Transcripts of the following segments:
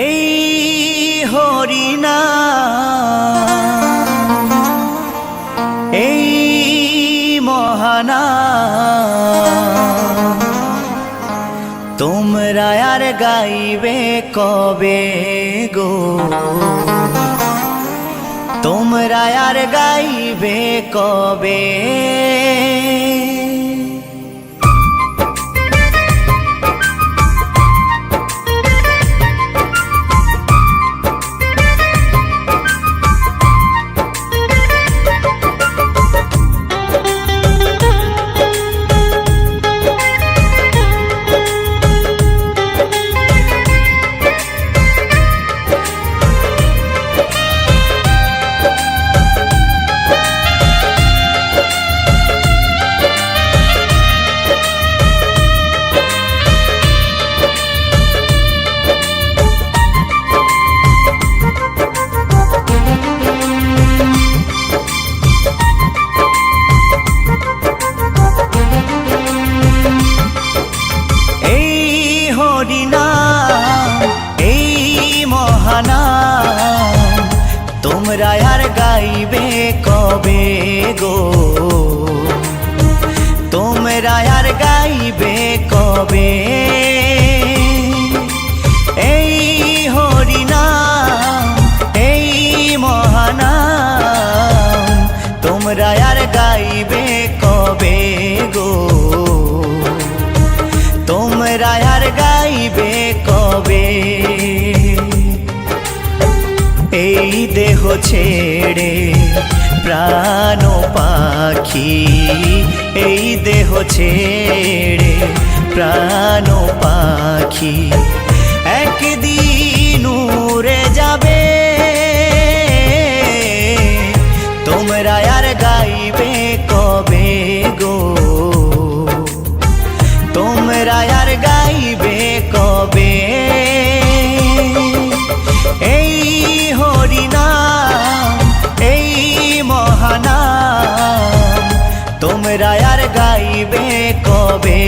এই হরিনা এই মহানা তোমরা আর গাইবে কবে গো? তোমরা আর গাইবে কবে গাইবে কবে? এই হরিনা এই মহানা তোমরা আর গাইবে কবে গো? তোমরা আর গাইবে কবে? এই দেহ ছেড়ে প্রাণ পাখি এই দেহ ছেড়ে প্রাণ পাখি। একদিন কবে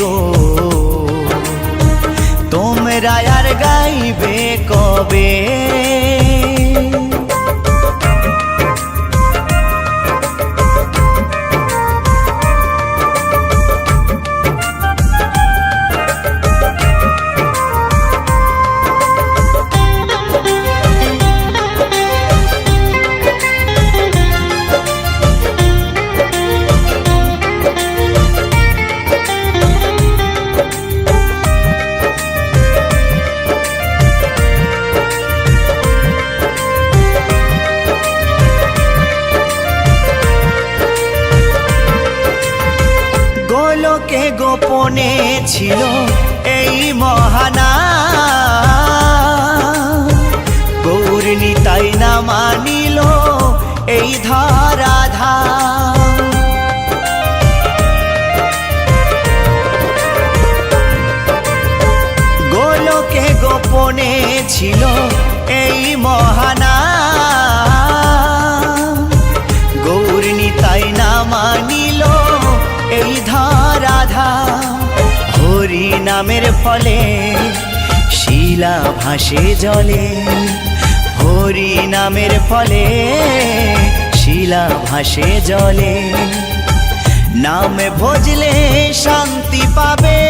গো? তোমরা আর গাইবে কবে? ছিল নামের ফলে, শিলা ভাসে জলে, হরি নামের ফলে, শিলা ভাসে জলে। নামে ভজলে শান্তি পাবে,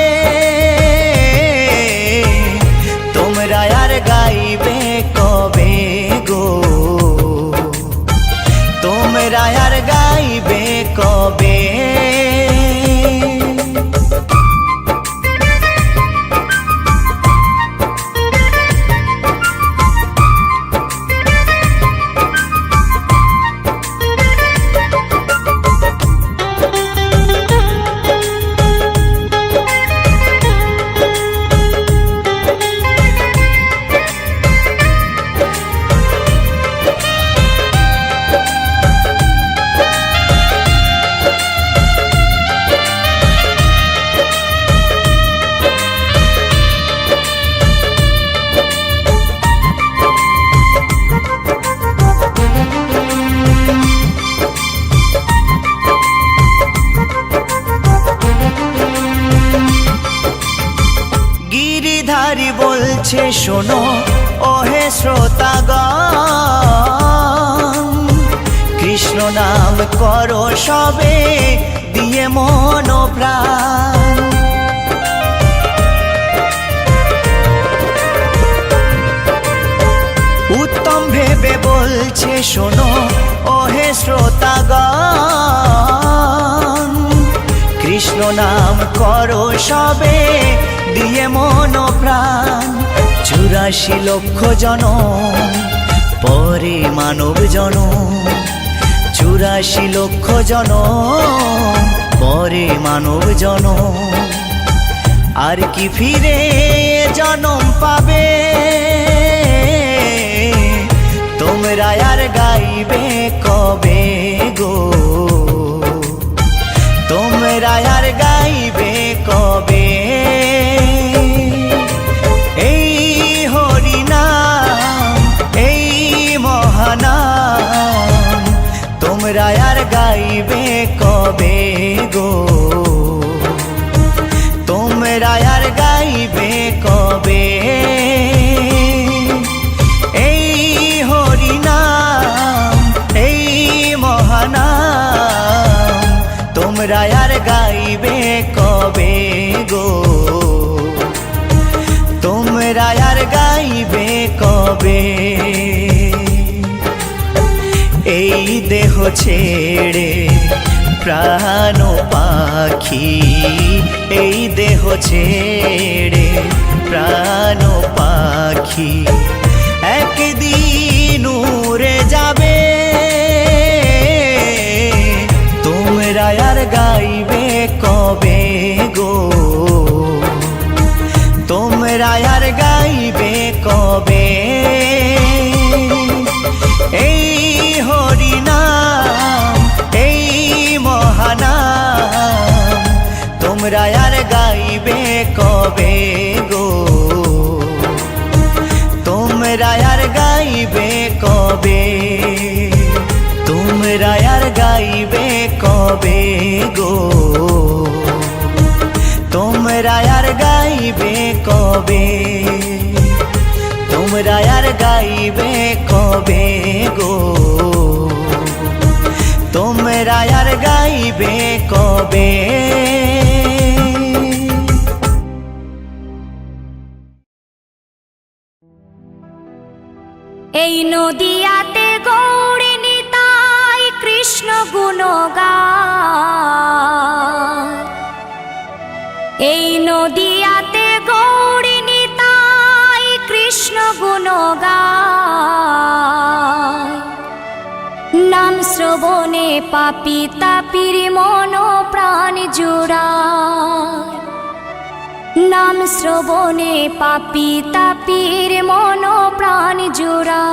তোমরা আর গাইবে কবে গো? তোমরা আর গাইবে কবে বলছে, শোনো, ওহে শ্রোতাগণ, কৃষ্ণ নাম করো সবে, দিয়ে মন উত্তম ভেবে বলছে, শোনো, ওহে শ্রোতাগণ কৃষ্ণ নাম করো সবে, দিয়ে মন প্রাণ। চুরাশি লক্ষ জন পরে মানব জন চুরাশি লক্ষ জন পরে মানব জন আর কি ফিরে জনম পাবে? তোমরা আর গাইবে কবে? আর গাইবে কবে? এই হরিনাম, এই মহানাম, তোমরা আর গাইবে কবে গো? তোমরা আর গাইবে কবে ছেড়ে প্রাণ পাখি, এই দেহ ছেড়ে প্রাণ পাখি। একদিন উড়ে যাবে, তোমরা আর গাইবে কবে গো? তোমরা আর গাইবে কবে কবে গো তোমরা আর গাইবে কবে তোমরা আর গাইবে কবে গো তোমরা আর গাইবে কবে তোমরা আর গাইবে কবে গো তোমরা আর গাইবে কবে এই নদিয়াতে গৌরিনী তাই কৃষ্ণ গুণগান। এই নদিয়াতে গৌরিনী তাই কৃষ্ণ গুণগান। নাম শ্রবণে পাপি তাপির মন প্রাণ জোড়ায়। নাম শ্রবণে পাপি তাপির মন প্রাণ জোড়া।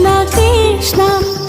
Krishna, Krishna.